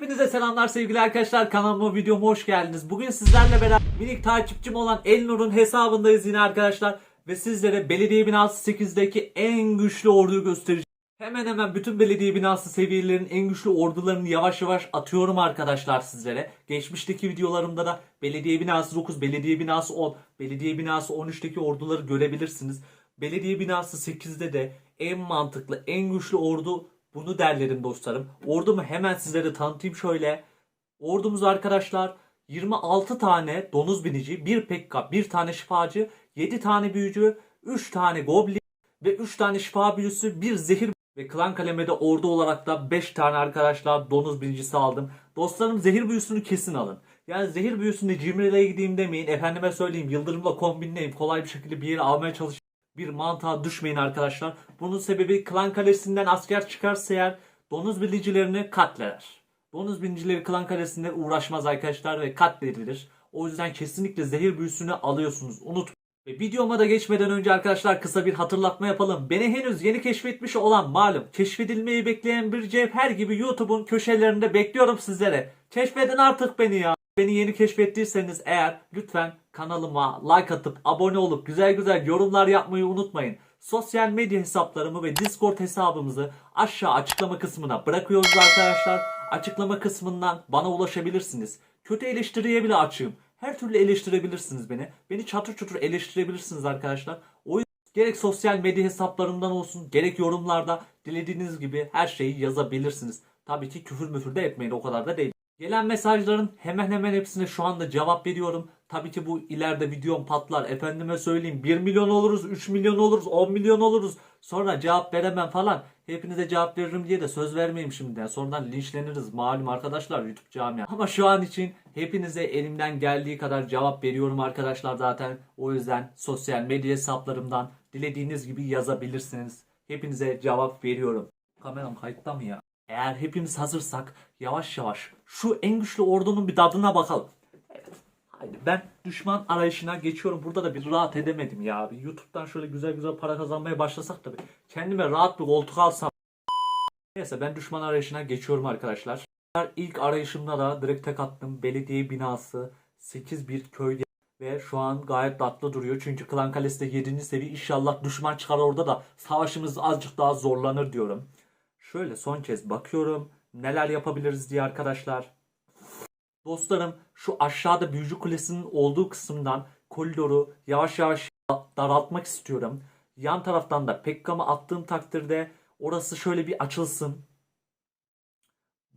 Hepinize selamlar sevgili arkadaşlar. Kanalıma videoma hoş geldiniz. Bugün sizlerle beraber minik takipçim olan Elnur'un hesabındayız yine arkadaşlar. Ve sizlere belediye binası 8'deki en güçlü orduyu göstereceğim. Hemen hemen bütün belediye binası seviyelerinin en güçlü ordularını yavaş yavaş atıyorum arkadaşlar sizlere. Geçmişteki videolarımda da belediye binası 9, belediye binası 10, belediye binası 13'teki orduları görebilirsiniz. Belediye binası 8'de de en mantıklı, en güçlü ordu bunu derlerim dostlarım. Ordumu hemen sizlere tanıtayım şöyle. Ordumuz arkadaşlar 26 tane donuz binici, 1 pekka, 1 tane şifacı, 7 tane büyücü, 3 tane goblin ve 3 tane şifa büyüsü, 1 zehir ve klan kalemede ordu olarak da 5 tane arkadaşlar donuz binicisi aldım. Dostlarım zehir büyüsünü kesin alın. Yani zehir büyüsünde cimriliğe gideyim demeyin. Efendime söyleyeyim yıldırımla kombinleyip kolay bir şekilde bir yere almaya çalışın bir mantığa düşmeyin arkadaşlar. Bunun sebebi klan kalesinden asker çıkarsa eğer donuz bilicilerini katleder. Donuz binicileri klan kalesinde uğraşmaz arkadaşlar ve katledilir. O yüzden kesinlikle zehir büyüsünü alıyorsunuz. Unut. Ve videoma da geçmeden önce arkadaşlar kısa bir hatırlatma yapalım. Beni henüz yeni keşfetmiş olan malum keşfedilmeyi bekleyen bir cevher gibi YouTube'un köşelerinde bekliyorum sizlere. Keşfedin artık beni ya. Beni yeni keşfettiyseniz eğer lütfen kanalıma like atıp abone olup güzel güzel yorumlar yapmayı unutmayın. Sosyal medya hesaplarımı ve Discord hesabımızı aşağı açıklama kısmına bırakıyoruz arkadaşlar. Açıklama kısmından bana ulaşabilirsiniz. Kötü eleştiriye bile açığım. Her türlü eleştirebilirsiniz beni. Beni çatır çutur eleştirebilirsiniz arkadaşlar. O yüzden gerek sosyal medya hesaplarımdan olsun gerek yorumlarda dilediğiniz gibi her şeyi yazabilirsiniz. Tabii ki küfür müfür de etmeyin o kadar da değil. Gelen mesajların hemen hemen hepsine şu anda cevap veriyorum. Tabii ki bu ileride videom patlar. Efendime söyleyeyim 1 milyon oluruz, 3 milyon oluruz, 10 milyon oluruz. Sonra cevap veremem falan. Hepinize cevap veririm diye de söz vermeyeyim şimdiden. Sonradan linçleniriz malum arkadaşlar YouTube camia. Ama şu an için hepinize elimden geldiği kadar cevap veriyorum arkadaşlar zaten. O yüzden sosyal medya hesaplarımdan dilediğiniz gibi yazabilirsiniz. Hepinize cevap veriyorum. Kameram kayıtta mı ya? Eğer hepimiz hazırsak yavaş yavaş şu en güçlü ordunun bir tadına bakalım. Haydi ben düşman arayışına geçiyorum. Burada da bir rahat edemedim ya. Bir YouTube'dan şöyle güzel güzel para kazanmaya başlasak da bir kendime rahat bir koltuk alsam. Neyse ben düşman arayışına geçiyorum arkadaşlar. İlk arayışımda da direkt tek attım. Belediye binası 8-1 köyde ve şu an gayet tatlı duruyor. Çünkü Klan Kalesi de 7. seviye. İnşallah düşman çıkar orada da savaşımız azıcık daha zorlanır diyorum. Şöyle son kez bakıyorum. Neler yapabiliriz diye arkadaşlar. Dostlarım şu aşağıda büyücü kulesinin olduğu kısımdan koridoru yavaş yavaş daraltmak istiyorum. Yan taraftan da Pekka'mı attığım takdirde orası şöyle bir açılsın.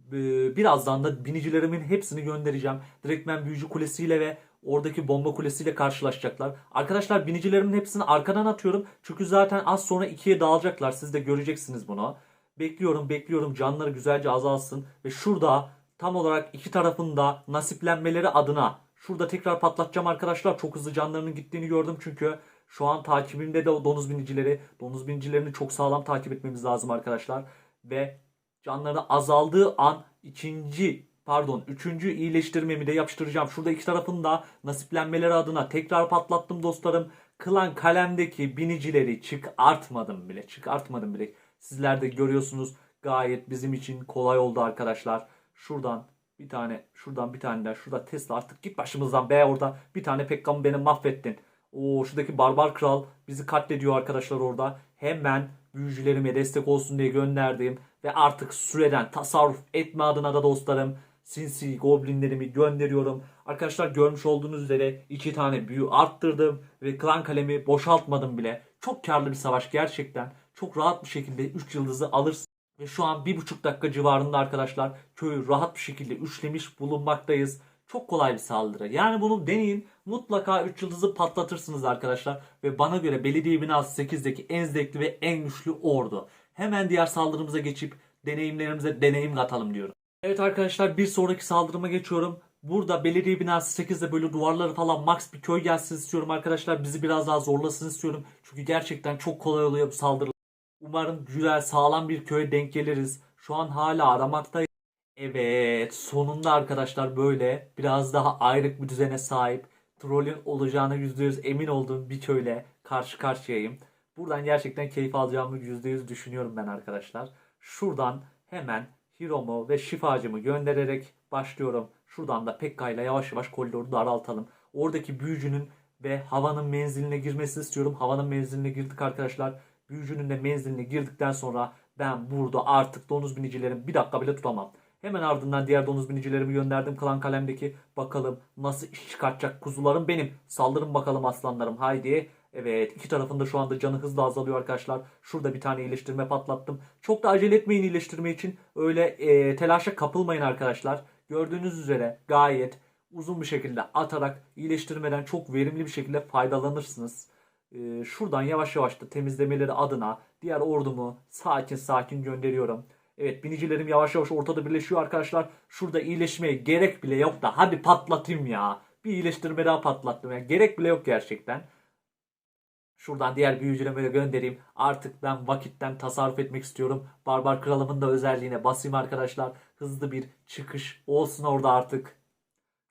Ee, Birazdan da binicilerimin hepsini göndereceğim. Direktmen büyücü kulesiyle ve oradaki bomba kulesiyle karşılaşacaklar. Arkadaşlar binicilerimin hepsini arkadan atıyorum. Çünkü zaten az sonra ikiye dağılacaklar. Siz de göreceksiniz bunu. Bekliyorum bekliyorum canları güzelce azalsın. Ve şurada tam olarak iki tarafında nasiplenmeleri adına şurada tekrar patlatacağım arkadaşlar. Çok hızlı canlarının gittiğini gördüm çünkü şu an takibimde de donuz binicileri. Donuz binicilerini çok sağlam takip etmemiz lazım arkadaşlar. Ve canları azaldığı an ikinci pardon üçüncü iyileştirmemi de yapıştıracağım. Şurada iki tarafında nasiplenmeleri adına tekrar patlattım dostlarım. Klan kalemdeki binicileri çıkartmadım bile. Çıkartmadım bile. Sizler de görüyorsunuz gayet bizim için kolay oldu arkadaşlar. Şuradan bir tane, şuradan bir tane daha, şurada Tesla artık git başımızdan be orada. Bir tane Pekka'mı beni mahvettin. Oo şuradaki barbar kral bizi katlediyor arkadaşlar orada. Hemen büyücülerime destek olsun diye gönderdiğim ve artık süreden tasarruf etme adına da dostlarım sinsi goblinlerimi gönderiyorum. Arkadaşlar görmüş olduğunuz üzere iki tane büyü arttırdım ve klan kalemi boşaltmadım bile. Çok karlı bir savaş gerçekten. Çok rahat bir şekilde 3 yıldızı alırsın. Ve şu an 1,5 dakika civarında arkadaşlar köyü rahat bir şekilde üçlemiş bulunmaktayız. Çok kolay bir saldırı. Yani bunu deneyin. Mutlaka 3 yıldızı patlatırsınız arkadaşlar. Ve bana göre belediye binası 8'deki en zevkli ve en güçlü ordu. Hemen diğer saldırımıza geçip deneyimlerimize deneyim katalım diyorum. Evet arkadaşlar bir sonraki saldırıma geçiyorum. Burada belediye binası 8'de böyle duvarları falan max bir köy gelsin istiyorum arkadaşlar. Bizi biraz daha zorlasın istiyorum. Çünkü gerçekten çok kolay oluyor bu saldırı. Umarım güzel sağlam bir köye denk geliriz. Şu an hala aramaktayım. Evet sonunda arkadaşlar böyle biraz daha ayrık bir düzene sahip. Trollün olacağına %100 emin olduğum bir köyle karşı karşıyayım. Buradan gerçekten keyif alacağımı %100 düşünüyorum ben arkadaşlar. Şuradan hemen Hiro'mu ve şifacımı göndererek başlıyorum. Şuradan da Pekka ile yavaş yavaş koridoru daraltalım. Oradaki büyücünün ve havanın menziline girmesini istiyorum. Havanın menziline girdik arkadaşlar. Büyücünün de menziline girdikten sonra ben burada artık donuz binicilerim bir dakika bile tutamam. Hemen ardından diğer donuz binicilerimi gönderdim klan kalemdeki. Bakalım nasıl iş çıkartacak kuzularım benim. Saldırın bakalım aslanlarım haydi. Evet iki tarafında şu anda canı hızla azalıyor arkadaşlar. Şurada bir tane iyileştirme patlattım. Çok da acele etmeyin iyileştirme için. Öyle e, telaşa kapılmayın arkadaşlar. Gördüğünüz üzere gayet uzun bir şekilde atarak iyileştirmeden çok verimli bir şekilde faydalanırsınız. Ee, şuradan yavaş yavaş da temizlemeleri adına diğer ordumu sakin sakin gönderiyorum. Evet binicilerim yavaş yavaş ortada birleşiyor arkadaşlar. Şurada iyileşmeye gerek bile yok da hadi patlatayım ya. Bir iyileştirme daha patlattım ya. Gerek bile yok gerçekten. Şuradan diğer büyücülerime de göndereyim. Artık ben vakitten tasarruf etmek istiyorum. Barbar Kralımın da özelliğine basayım arkadaşlar. Hızlı bir çıkış olsun orada artık.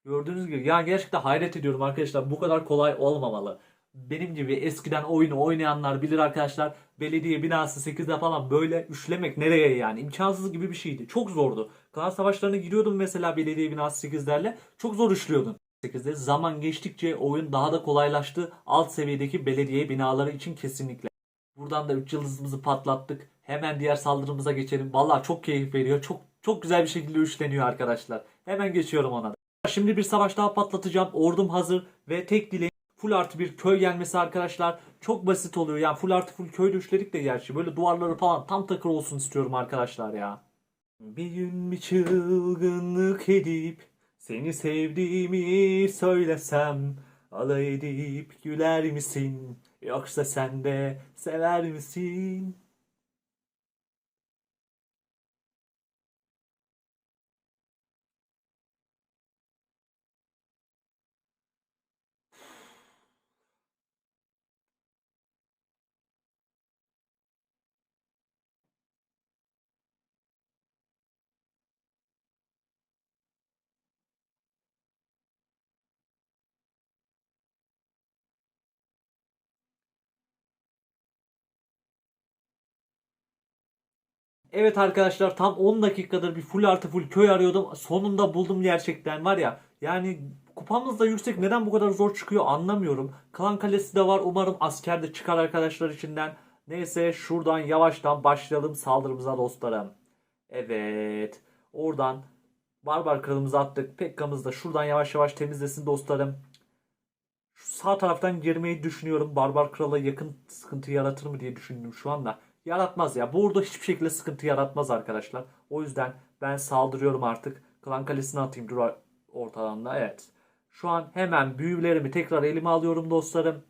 Gördüğünüz gibi ya gerçekten hayret ediyorum arkadaşlar. Bu kadar kolay olmamalı. Benim gibi eskiden oyunu oynayanlar bilir arkadaşlar. Belediye binası 8'de falan böyle üçlemek nereye yani? imkansız gibi bir şeydi. Çok zordu. Klan savaşlarına giriyordum mesela belediye binası 8'lerle. Çok zor üçlüyordun. 8'de zaman geçtikçe oyun daha da kolaylaştı. Alt seviyedeki belediye binaları için kesinlikle. Buradan da 3 yıldızımızı patlattık. Hemen diğer saldırımıza geçelim. Vallahi çok keyif veriyor. Çok çok güzel bir şekilde üçleniyor arkadaşlar. Hemen geçiyorum ona. Şimdi bir savaş daha patlatacağım. Ordum hazır ve tek dileğim full artı bir köy gelmesi arkadaşlar. Çok basit oluyor. Yani full artı full köy üçledik de gerçi. Böyle duvarları falan tam takır olsun istiyorum arkadaşlar ya. Bir gün bir çılgınlık edip seni sevdiğimi söylesem alay edip güler misin? Yoksa sen de sever misin? Evet arkadaşlar tam 10 dakikadır bir full artı full köy arıyordum. Sonunda buldum gerçekten var ya. Yani kupamız da yüksek. Neden bu kadar zor çıkıyor anlamıyorum. Klan kalesi de var. Umarım asker de çıkar arkadaşlar içinden. Neyse şuradan yavaştan başlayalım saldırımıza dostlarım. Evet. Oradan barbar kralımızı attık. Pekka'mız da şuradan yavaş yavaş temizlesin dostlarım. Şu sağ taraftan girmeyi düşünüyorum. Barbar krala yakın sıkıntı yaratır mı diye düşündüm şu anda. Yaratmaz ya. Burada hiçbir şekilde sıkıntı yaratmaz arkadaşlar. O yüzden ben saldırıyorum artık. Klan kalesine atayım dur ortalanda. Evet. Şu an hemen büyülerimi tekrar elime alıyorum dostlarım.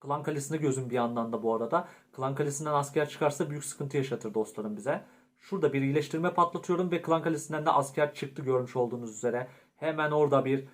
Klan kalesine gözüm bir yandan da bu arada. Klan kalesinden asker çıkarsa büyük sıkıntı yaşatır dostlarım bize. Şurada bir iyileştirme patlatıyorum ve klan kalesinden de asker çıktı görmüş olduğunuz üzere. Hemen orada bir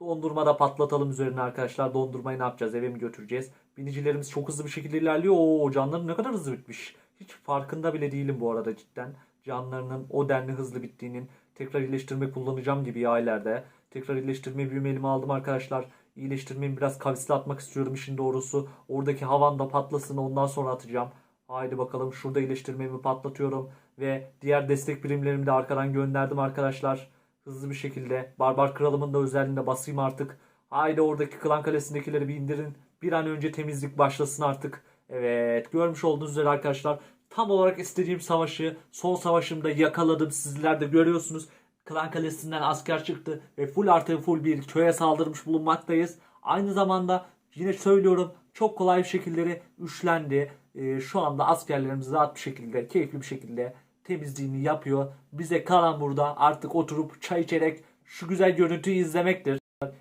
dondurma da patlatalım üzerine arkadaşlar. Dondurmayı ne yapacağız? Eve mi götüreceğiz? Binicilerimiz çok hızlı bir şekilde ilerliyor. Oo canları ne kadar hızlı bitmiş. Hiç farkında bile değilim bu arada cidden. Canlarının o denli hızlı bittiğinin. Tekrar iyileştirme kullanacağım gibi ya ileride. Tekrar iyileştirme büyüme elime aldım arkadaşlar. İyileştirmeyi biraz kavisli atmak istiyorum işin doğrusu. Oradaki havan da patlasın ondan sonra atacağım. Haydi bakalım şurada iyileştirmemi patlatıyorum. Ve diğer destek birimlerimi de arkadan gönderdim arkadaşlar. Hızlı bir şekilde. Barbar kralımın da özelliğine basayım artık. Haydi oradaki klan kalesindekileri bir indirin. Bir an önce temizlik başlasın artık. Evet görmüş olduğunuz üzere arkadaşlar tam olarak istediğim savaşı son savaşımda yakaladım. Sizler de görüyorsunuz. Klan kalesinden asker çıktı ve full artı full bir köye saldırmış bulunmaktayız. Aynı zamanda yine söylüyorum çok kolay bir şekilde üçlendi. Ee, şu anda askerlerimiz rahat bir şekilde, keyifli bir şekilde temizliğini yapıyor. Bize kalan burada artık oturup çay içerek şu güzel görüntüyü izlemektir.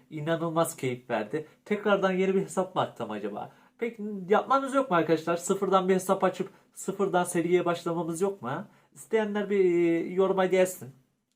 İnanılmaz keyif verdi. Tekrardan yeni bir hesap mı açsam acaba? Peki yapmanız yok mu arkadaşlar? Sıfırdan bir hesap açıp sıfırdan seriye başlamamız yok mu? İsteyenler bir e, yoruma gelsin.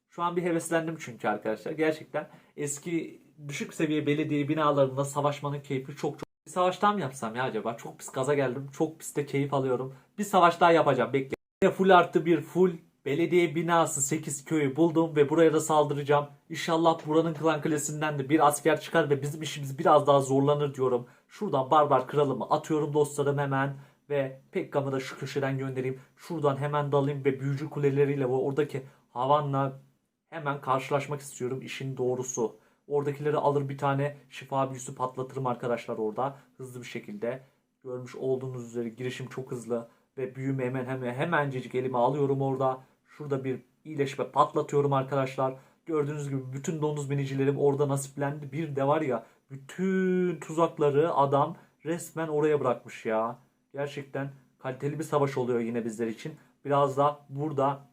Şu an bir heveslendim çünkü arkadaşlar. Gerçekten eski düşük seviye belediye binalarında savaşmanın keyfi çok çok. Bir savaş daha mı yapsam ya acaba? Çok pis gaza geldim. Çok pis de keyif alıyorum. Bir savaş daha yapacağım. Bekle. Full artı bir full belediye binası 8 köyü buldum ve buraya da saldıracağım. İnşallah buranın klan kalesinden de bir asker çıkar ve bizim işimiz biraz daha zorlanır diyorum. Şuradan barbar kralımı atıyorum dostlarım hemen ve Pekka'mı da şu köşeden göndereyim. Şuradan hemen dalayım ve büyücü kuleleriyle ve oradaki Havan'la hemen karşılaşmak istiyorum işin doğrusu. Oradakileri alır bir tane şifa büyüsü patlatırım arkadaşlar orada hızlı bir şekilde. Görmüş olduğunuz üzere girişim çok hızlı ve büyümü hemen hemen hemencecik elime alıyorum orada. Şurada bir iyileşme patlatıyorum arkadaşlar. Gördüğünüz gibi bütün domuz binicilerim orada nasiplendi. Bir de var ya bütün tuzakları adam resmen oraya bırakmış ya. Gerçekten kaliteli bir savaş oluyor yine bizler için. Biraz da burada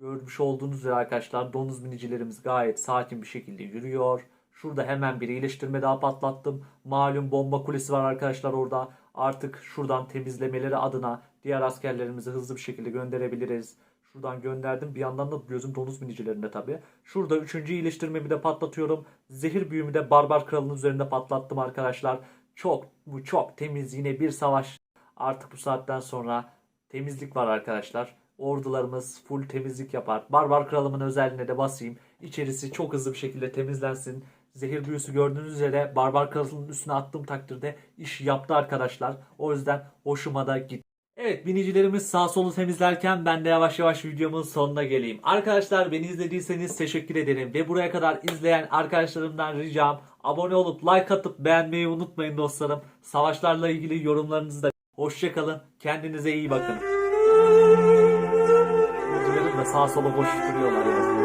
görmüş olduğunuz üzere arkadaşlar domuz binicilerimiz gayet sakin bir şekilde yürüyor. Şurada hemen bir iyileştirme daha patlattım. Malum bomba kulesi var arkadaşlar orada. Artık şuradan temizlemeleri adına diğer askerlerimizi hızlı bir şekilde gönderebiliriz. Şuradan gönderdim. Bir yandan da gözüm domuz binicilerinde tabi. Şurada üçüncü iyileştirmemi de patlatıyorum. Zehir büyümü de Barbar Kralı'nın üzerinde patlattım arkadaşlar. Çok bu çok temiz yine bir savaş. Artık bu saatten sonra temizlik var arkadaşlar. Ordularımız full temizlik yapar. Barbar Kralımın özelliğine de basayım. İçerisi çok hızlı bir şekilde temizlensin. Zehir büyüsü gördüğünüz üzere Barbar Kralımın üstüne attığım takdirde iş yaptı arkadaşlar. O yüzden hoşuma da gitti. Evet binicilerimiz sağ solu temizlerken ben de yavaş yavaş videomun sonuna geleyim. Arkadaşlar beni izlediyseniz teşekkür ederim. Ve buraya kadar izleyen arkadaşlarımdan ricam abone olup like atıp beğenmeyi unutmayın dostlarım. Savaşlarla ilgili yorumlarınızı da hoşçakalın. Kendinize iyi bakın. Binicilerim de sağ sola koşturuyorlar ya.